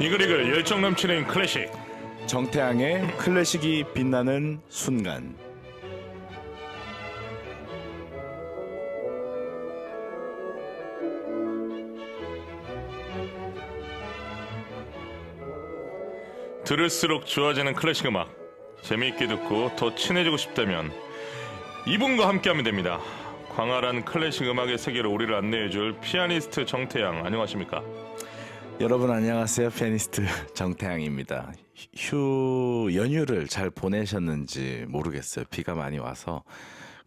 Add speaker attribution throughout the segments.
Speaker 1: 이글이글 열정 넘치는 클래식.
Speaker 2: 정태양의 클래식이 빛나는 순간.
Speaker 1: 들을수록 좋아지는 클래식 음악. 재미있게 듣고 더 친해지고 싶다면 이분과 함께하면 됩니다. 광활한 클래식 음악의 세계로 우리를 안내해줄 피아니스트 정태양 안녕하십니까
Speaker 2: 여러분 안녕하세요. 피아니스트 정태양입니다. 휴 연휴를 잘 보내셨는지 모르겠어요. 비가 많이 와서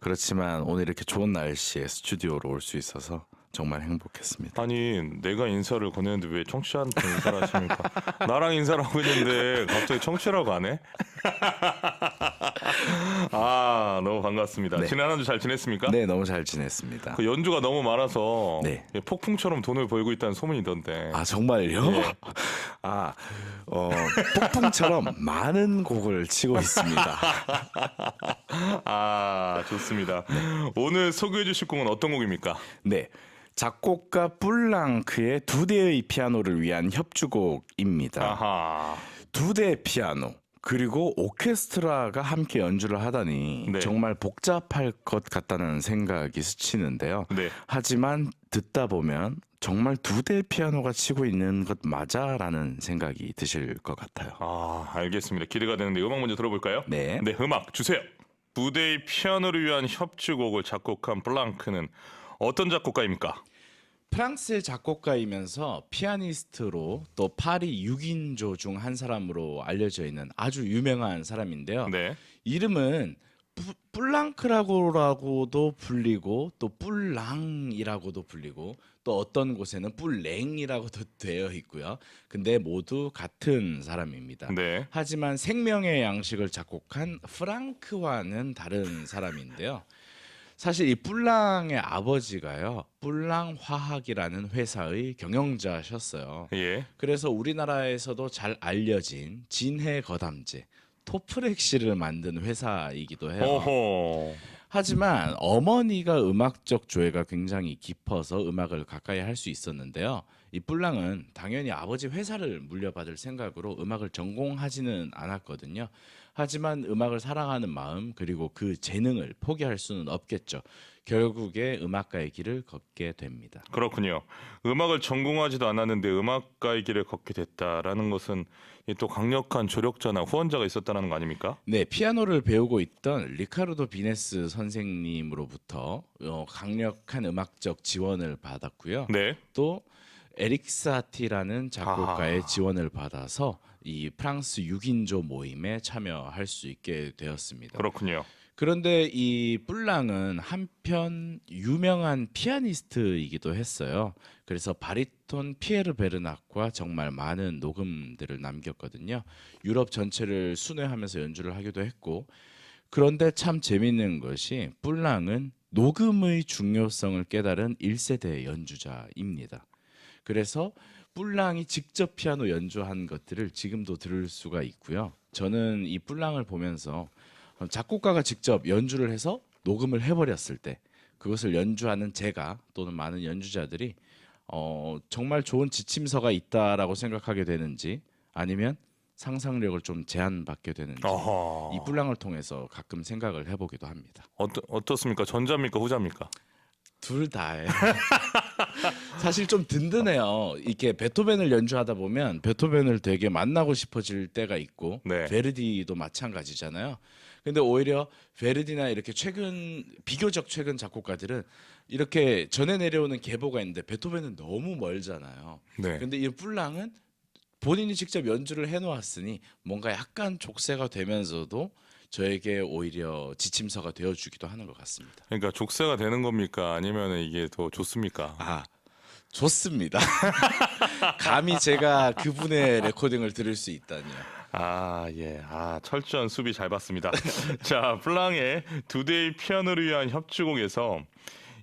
Speaker 2: 그렇지만 오늘 이렇게 좋은 날씨에 스튜디오로 올 수 있어서 정말 행복했습니다.
Speaker 1: 아니 내가 인사를 건네는데 왜 청취자한테 인사를 하십니까 나랑 인사를 하고 있는데 갑자기 청취라고 하네 아 너무 반갑습니다
Speaker 2: 네.
Speaker 1: 지난 한 주 잘 지냈습니까?
Speaker 2: 네, 너무 잘 지냈습니다.
Speaker 1: 그 연주가 너무 많아서
Speaker 2: 네.
Speaker 1: 폭풍처럼 돈을 벌고 있다는 소문이던데.
Speaker 2: 아 정말요?
Speaker 1: 예.
Speaker 2: 아 어, 폭풍처럼 많은 곡을 치고 있습니다.
Speaker 1: 아, 좋습니다. 오늘 소개해 주실 곡은 어떤 곡입니까?
Speaker 2: 네. 작곡가 뿔랑크의 두 대의 피아노를 위한 협주곡입니다.
Speaker 1: 아하.
Speaker 2: 두대 피아노 그리고 오케스트라가 함께 연주를 하다니
Speaker 1: 네.
Speaker 2: 정말 복잡할 것 같다는 생각이 스치는데요.
Speaker 1: 네.
Speaker 2: 하지만 듣다 보면 정말 두대 피아노가 치고 있는 것 맞아라는 생각이 드실 것 같아요.
Speaker 1: 아, 알겠습니다. 기대가 되는데 음악 먼저 들어볼까요?
Speaker 2: 네.
Speaker 1: 네, 음악 주세요. 부대의 피아노를 위한 협주곡을 작곡한 블랑크는 어떤 작곡가입니까?
Speaker 2: 프랑스의 작곡가이면서 피아니스트로 또 파리 6인조 중 한 사람으로 알려져 있는 아주 유명한 사람인데요.
Speaker 1: 네.
Speaker 2: 이름은 부- 뿔랑크라고라고도 불리고 또 뿔랑이라고도 불리고 또 어떤 곳에는 뿔랭이라고도 되어 있고요. 근데 모두 같은 사람입니다.
Speaker 1: 네.
Speaker 2: 하지만 생명의 양식을 작곡한 프랑크와는 다른 사람인데요. 사실 이 뿔랑의 아버지가요. 뿔랑 화학이라는 회사의 경영자셨어요.
Speaker 1: 예.
Speaker 2: 그래서 우리나라에서도 잘 알려진 진해 거담제 토프렉시를 만든 회사이기도 해요.
Speaker 1: 오호.
Speaker 2: 하지만 어머니가 음악적 조예가 굉장히 깊어서 음악을 가까이 할 수 있었는데요. 이 뿔랑은 당연히 아버지 회사를 물려받을 생각으로 음악을 전공하지는 않았거든요. 하지만 음악을 사랑하는 마음 그리고 그 재능을 포기할 수는 없겠죠. 결국에 음악가의 길을 걷게 됩니다.
Speaker 1: 그렇군요. 음악을 전공하지도 않았는데 음악가의 길을 걷게 됐다라는 것은 이또 강력한 조력자나 후원자가 있었다는 거 아닙니까?
Speaker 2: 네, 피아노를 배우고 있던 리카르도 비네스 선생님으로부터 어, 강력한 음악적 지원을 받았고요.
Speaker 1: 네.
Speaker 2: 또 에릭 사티라는 작곡가의
Speaker 1: 아하.
Speaker 2: 지원을 받아서 이 프랑스 6인조 모임에 참여할 수 있게 되었습니다.
Speaker 1: 그렇군요.
Speaker 2: 그런데 이 뿔랑은 한편 유명한 피아니스트이기도 했어요. 그래서 바리톤 피에르 베르낙과 정말 많은 녹음들을 남겼거든요. 유럽 전체를 순회하면서 연주를 하기도 했고 그런데 참 재밌는 것이 뿔랑은 녹음의 중요성을 깨달은 1세대 연주자입니다. 그래서 뿔랑이 직접 피아노 연주한 것들을 지금도 들을 수가 있고요. 저는 이 뿔랑을 보면서 작곡가가 직접 연주를 해서 녹음을 해버렸을 때 그것을 연주하는 제가 또는 많은 연주자들이 어, 정말 좋은 지침서가 있다라고 생각하게 되는지 아니면 상상력을 좀 제한받게 되는지
Speaker 1: 어허.
Speaker 2: 이 뿔랑을 통해서 가끔 생각을 해보기도 합니다.
Speaker 1: 어떠, 어떻습니까? 전자입니까? 후자입니까?
Speaker 2: 둘 다예요. 사실 좀 든든해요. 이렇게 베토벤을 연주하다 보면 베토벤을 되게 만나고 싶어질 때가 있고
Speaker 1: 네.
Speaker 2: 베르디도 마찬가지잖아요. 근데 오히려 베르디나 이렇게 최근 비교적 최근 작곡가들은 이렇게 전해 내려오는 계보가 있는데 베토벤은 너무 멀잖아요.
Speaker 1: 네.
Speaker 2: 근데 이 뿔랑은 본인이 직접 연주를 해놓았으니 뭔가 약간 족쇄가 되면서도 저에게 오히려 지침서가 되어주기도 하는 것 같습니다.
Speaker 1: 그러니까 족쇄가 되는 겁니까? 아니면 이게 더 좋습니까?
Speaker 2: 아 좋습니다. 감히 제가 그분의 레코딩을 들을 수 있다니요.
Speaker 1: 아, 예. 아, 철저한 수비 잘 봤습니다. 자, 플랑의 두 대의 피아노를 위한 협주곡에서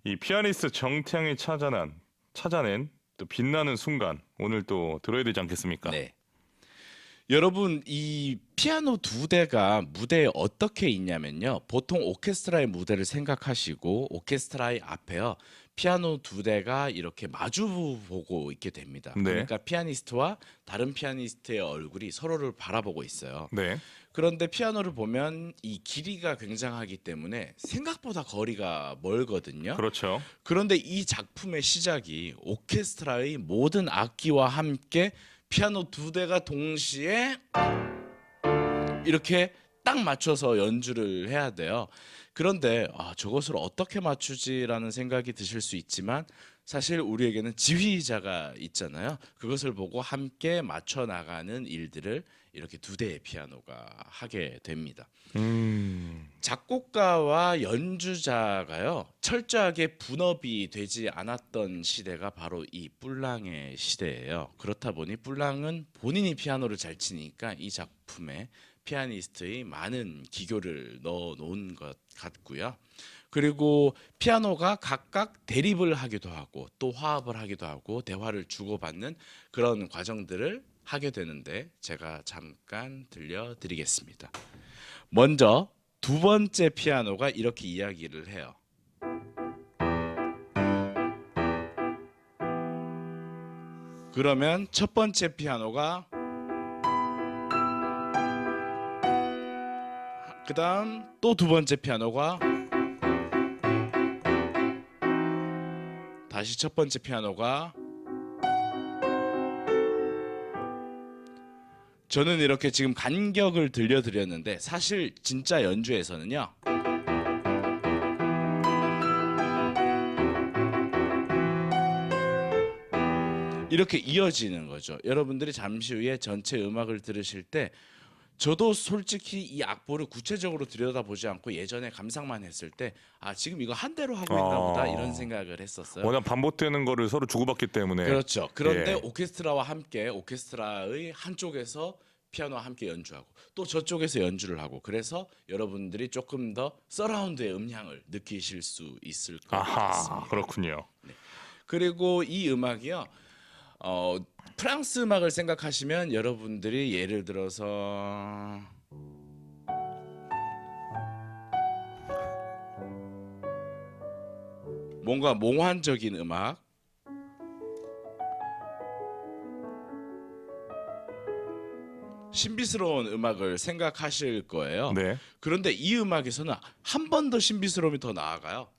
Speaker 1: 이 피아니스트 정태양이 찾아낸 찾아낸 또 빛나는 순간 오늘 또 들어야 되지 않겠습니까?
Speaker 2: 네. 여러분 이 피아노 두 대가 무대에 어떻게 있냐면요. 보통 오케스트라의 무대를 생각하시고 오케스트라의 앞에요. 피아노 두 대가 이렇게 마주 보고 있게 됩니다.
Speaker 1: 네.
Speaker 2: 그러니까 피아니스트와 다른 피아니스트의 얼굴이 서로를 바라보고 있어요.
Speaker 1: 네.
Speaker 2: 그런데 피아노를 보면 이 길이가 굉장하기 때문에 생각보다 거리가 멀거든요.
Speaker 1: 그렇죠.
Speaker 2: 그런데 이 작품의 시작이 오케스트라의 모든 악기와 함께 피아노 두 대가 동시에 이렇게 딱 맞춰서 연주를 해야 돼요. 그런데 아, 저것을 어떻게 맞추지라는 생각이 드실 수 있지만 사실 우리에게는 지휘자가 있잖아요. 그것을 보고 함께 맞춰 나가는 일들을 이렇게 두 대의 피아노가 하게 됩니다.
Speaker 1: 음.
Speaker 2: 작곡가와 연주자가요 철저하게 분업이 되지 않았던 시대가 바로 이 뿔랑의 시대예요. 그렇다 보니 뿔랑은 본인이 피아노를 잘 치니까 이 작품에 피아니스트의 많은 기교를 넣어 놓은 것 같고요. 그리고 피아노가 각각 대립을 하기도 하고 또 화합을 하기도 하고 대화를 주고받는 그런 과정들을 하게 되는데 제가 잠깐 들려드리겠습니다. 먼저 두 번째 피아노가 이렇게 이야기를 해요. 그러면 첫 번째 피아노가 그다음 또 두 번째 피아노가 다시 첫 번째 피아노가 저는 이렇게 지금 간격을 들려드렸는데 사실 진짜 연주에서는요. 이렇게 이어지는 거죠. 여러분들이 잠시 후에 전체 음악을 들으실 때 저도 솔직히 이 악보를 구체적으로 들여다보지 않고 예전에 감상만 했을 때 아 지금 이거 한 대로 하고 있나 보다
Speaker 1: 아.
Speaker 2: 이런 생각을 했었어요.
Speaker 1: 워낙 반복되는 거를 서로 주고받기 때문에
Speaker 2: 그렇죠. 그런데
Speaker 1: 예.
Speaker 2: 오케스트라와 함께 오케스트라의 한쪽에서 피아노와 함께 연주하고 또 저쪽에서 연주를 하고 그래서 여러분들이 조금 더 서라운드의 음향을 느끼실 수 있을 것
Speaker 1: 아하
Speaker 2: 같습니다.
Speaker 1: 그렇군요.
Speaker 2: 그리고 이 음악이요. 어, 프랑스 음악을 생각하시면 여러분들이 예를 들어서 뭔가 몽환적인 음악 신비스러운 음악을 생각하실 거예요.
Speaker 1: 네.
Speaker 2: 그런데 이 음악에서는 한 번 더 신비스러움이 더 나아가요.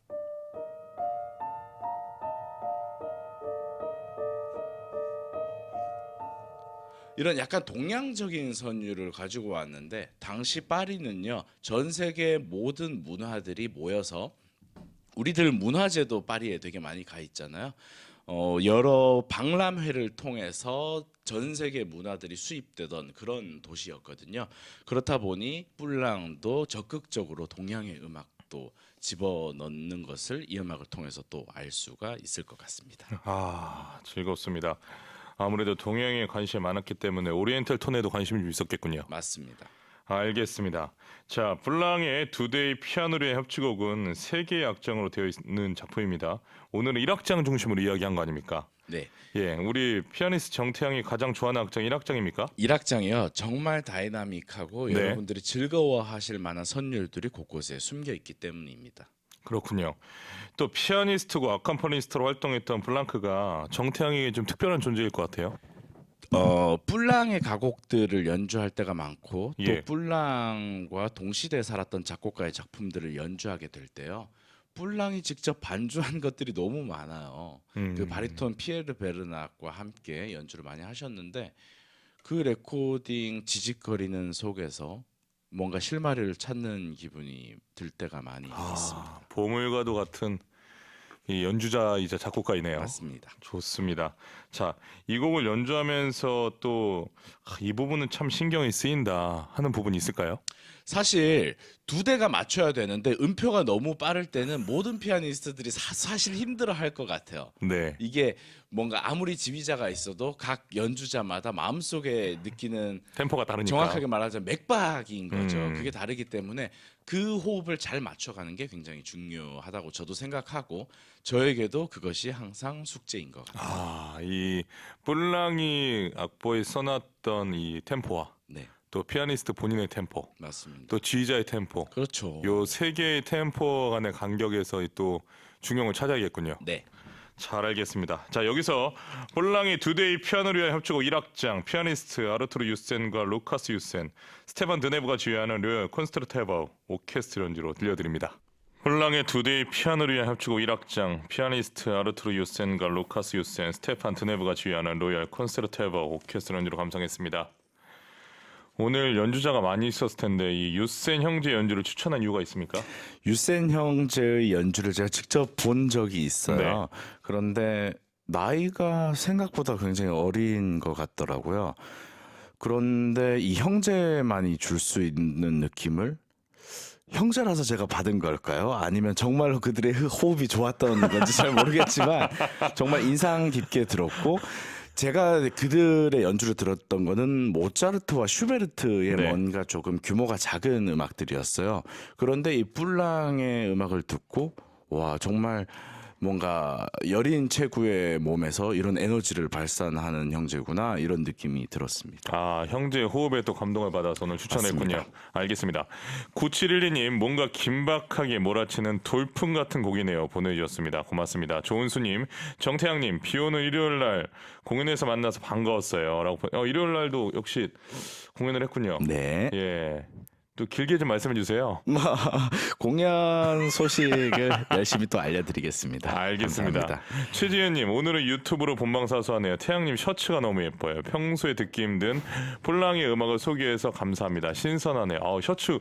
Speaker 2: 이런 약간 동양적인 선율을 가지고 왔는데 당시 파리는요 전 세계 모든 문화들이 모여서 우리들 문화재도 파리에 되게 많이 가 있잖아요. 어, 여러 박람회를 통해서 전 세계 문화들이 수입되던 그런 도시였거든요. 그렇다 보니 뿔랑도 적극적으로 동양의 음악도 집어넣는 것을 이 음악을 통해서 또 알 수가 있을 것 같습니다.
Speaker 1: 아 즐겁습니다. 아무래도 동양에 관심이 많았기 때문에 오리엔탈 톤에도 관심이 좀 있었겠군요.
Speaker 2: 맞습니다.
Speaker 1: 알겠습니다. 자, 블랑의 두 대의 피아노의 협주곡은 세 개의 악장으로 되어 있는 작품입니다. 오늘은 1악장 중심으로 이야기한 거 아닙니까?
Speaker 2: 네.
Speaker 1: 예, 우리 피아니스트 정태양이 가장 좋아하는 악장 1악장입니까?
Speaker 2: 1악장이요. 정말 다이나믹하고
Speaker 1: 네.
Speaker 2: 여러분들이 즐거워하실 만한 선율들이 곳곳에 숨겨 있기 때문입니다.
Speaker 1: 그렇군요. 또 피아니스트고 아캄퍼니스트로 활동했던 블랑크가 정태양에게 좀 특별한 존재일 것 같아요.
Speaker 2: 어 뿔랑의 가곡들을 연주할 때가 많고
Speaker 1: 예.
Speaker 2: 또 뿔랑과 동시대에 살았던 작곡가의 작품들을 연주하게 될 때요. 뿔랑이 직접 반주한 것들이 너무 많아요.
Speaker 1: 음.
Speaker 2: 그 바리톤 피에르 베르낙과 함께 연주를 많이 하셨는데 그 레코딩 지직거리는 속에서 뭔가 실마리를 찾는 기분이 들 때가 많이 있습니다.
Speaker 1: 아, 보물과도 같은 이 연주자이자 작곡가이네요.
Speaker 2: 맞습니다.
Speaker 1: 좋습니다. 자, 이 곡을 연주하면서 또 이 부분은 참 신경이 쓰인다 하는 부분이 있을까요?
Speaker 2: 사실 두 대가 맞춰야 되는데 음표가 너무 빠를 때는 모든 피아니스트들이 사, 실 힘들어 할 것 같아요.
Speaker 1: 네.
Speaker 2: 이게 뭔가 아무리 지휘자가 있어도 각 연주자마다 마음속에 느끼는
Speaker 1: 템포가 다르니까.
Speaker 2: 정확하게 말하자면 맥박인 거죠.
Speaker 1: 음.
Speaker 2: 그게 다르기 때문에 그 호흡을 잘 맞춰가는 게 굉장히 중요하다고 저도 생각하고 저에게도 그것이 항상 숙제인 것 같아요.
Speaker 1: 아, 이 뿔랑이 악보에 써놨던 이 템포와
Speaker 2: 네,
Speaker 1: 또 피아니스트 본인의 템포,
Speaker 2: 맞습니다.
Speaker 1: 또 지휘자의 템포,
Speaker 2: 그렇죠.
Speaker 1: 요 세 개의 템포 간의 간격에서 또 중용을 차지하겠군요.
Speaker 2: 네,
Speaker 1: 잘 알겠습니다. 자 여기서 폴랑의 두데이 피아노를 위한 협주곡 1악장 피아니스트 아르투르 유센과 루카스 유센, 스테반 드네브가 지휘하는 르 콘스트르테버 오케스트라 연주로 들려드립니다. 폴랑의 두데이 피아노를 위한 협주곡 1악장 피아니스트 아르투르 유센과 루카스 유센, 스테판 드네브가 지휘하는 로열 콘스트르테버 오케스트라 연주로 감상했습니다. 오늘 연주자가 많이 있었을 텐데 이 유센 형제 연주를 추천한 이유가 있습니까?
Speaker 2: 유센 형제의 연주를 제가 직접 본 적이 있어요.
Speaker 1: 네.
Speaker 2: 그런데 나이가 생각보다 굉장히 어린 것 같더라고요. 그런데 이 형제만이 줄 수 있는 느낌을 형제라서 제가 받은 걸까요? 아니면 정말로 그들의 호흡이 좋았던 건지 잘 모르겠지만 정말 인상 깊게 들었고 제가 그들의 연주를 들었던 거는 모차르트와 슈베르트의
Speaker 1: 네.
Speaker 2: 뭔가 조금 규모가 작은 음악들이었어요. 그런데 이 뿔랑의 음악을 듣고 와 정말 뭔가 여린 체구의 몸에서 이런 에너지를 발산하는 형제구나 이런 느낌이 들었습니다.
Speaker 1: 아, 형제의 호흡에 또 감동을 받아서 오늘 추천했군요.
Speaker 2: 맞습니다.
Speaker 1: 알겠습니다. 9712님, 뭔가 긴박하게 몰아치는 돌풍 같은 곡이네요. 보내주셨습니다. 고맙습니다. 조은수님, 정태양님, 비 오는 일요일 날 공연에서 만나서 반가웠어요. 라고. 보- 어, 일요일 날도 역시 공연을 했군요.
Speaker 2: 네.
Speaker 1: 예. 또 길게 좀 말씀해 주세요.
Speaker 2: 공연 소식을 열심히 또 알려드리겠습니다.
Speaker 1: 알겠습니다.
Speaker 2: 감사합니다.
Speaker 1: 최지현님 오늘은 유튜브로 본방사수하네요. 태양님 셔츠가 너무 예뻐요. 평소에 듣기 힘든 폴랑의 음악을 소개해서 감사합니다. 신선하네요. 아 셔츠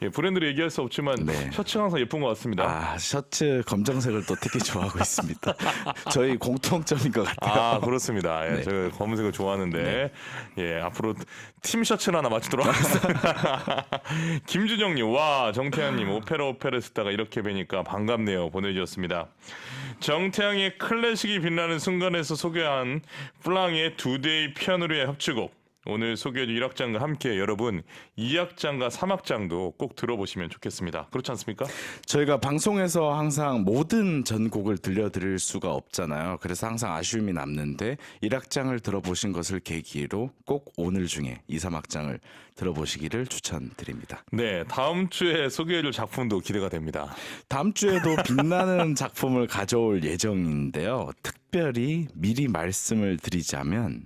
Speaker 1: 예, 브랜드를 얘기할 수 없지만
Speaker 2: 네.
Speaker 1: 셔츠가 항상 예쁜 것 같습니다.
Speaker 2: 아 셔츠 검정색을 또 특히 좋아하고 있습니다. 저희 공통점인 것 같아요.
Speaker 1: 아 그렇습니다. 예,
Speaker 2: 네.
Speaker 1: 제가 검은색을 좋아하는데 예 앞으로 팀 셔츠를 하나 맞추도록 하겠습니다. 김준영님 와 정태현님 오페라 오페라 듣다가 이렇게 뵈니까 반갑네요 보내주셨습니다. 정태양의 클래식이 빛나는 순간에서 소개한 플랑의 두 대의 피아노로의 협주곡 오늘 소개해준 1악장과 함께 여러분 2악장과 3악장도 꼭 들어보시면 좋겠습니다. 그렇지 않습니까?
Speaker 2: 저희가 방송에서 항상 모든 전곡을 들려드릴 수가 없잖아요. 그래서 항상 아쉬움이 남는데 1악장을 들어보신 것을 계기로 꼭 오늘 중에 2, 3악장을 들어보시기를 추천드립니다.
Speaker 1: 네 다음 주에 소개해줄 작품도 기대가 됩니다.
Speaker 2: 다음 주에도 빛나는 작품을 가져올 예정인데요. 특 별히 미리 말씀을 드리자면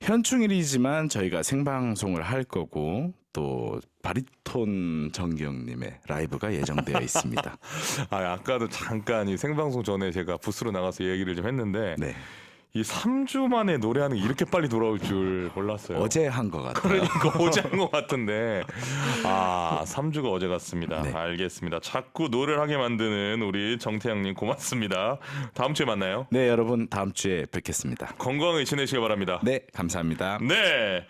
Speaker 2: 현충일이지만 저희가 생방송을 할 거고 또 바리톤 정기영님의 라이브가 예정되어 있습니다.
Speaker 1: 아, 아까도 잠깐 이 생방송 전에 제가 부스로 나가서 얘기를 좀 했는데
Speaker 2: 네,
Speaker 1: 이 3주 만에 노래하는 게 이렇게 빨리 돌아올 줄 몰랐어요.
Speaker 2: 어제 한 것 같아요.
Speaker 1: 그러니까 어제 한 것 같은데 아 3주가 어제 같습니다.
Speaker 2: 네.
Speaker 1: 알겠습니다. 자꾸 노래를 하게 만드는 우리 정태양님 고맙습니다. 다음 주에 만나요.
Speaker 2: 네, 여러분 다음 주에 뵙겠습니다.
Speaker 1: 건강하게 지내시기 바랍니다.
Speaker 2: 네, 감사합니다.
Speaker 1: 네.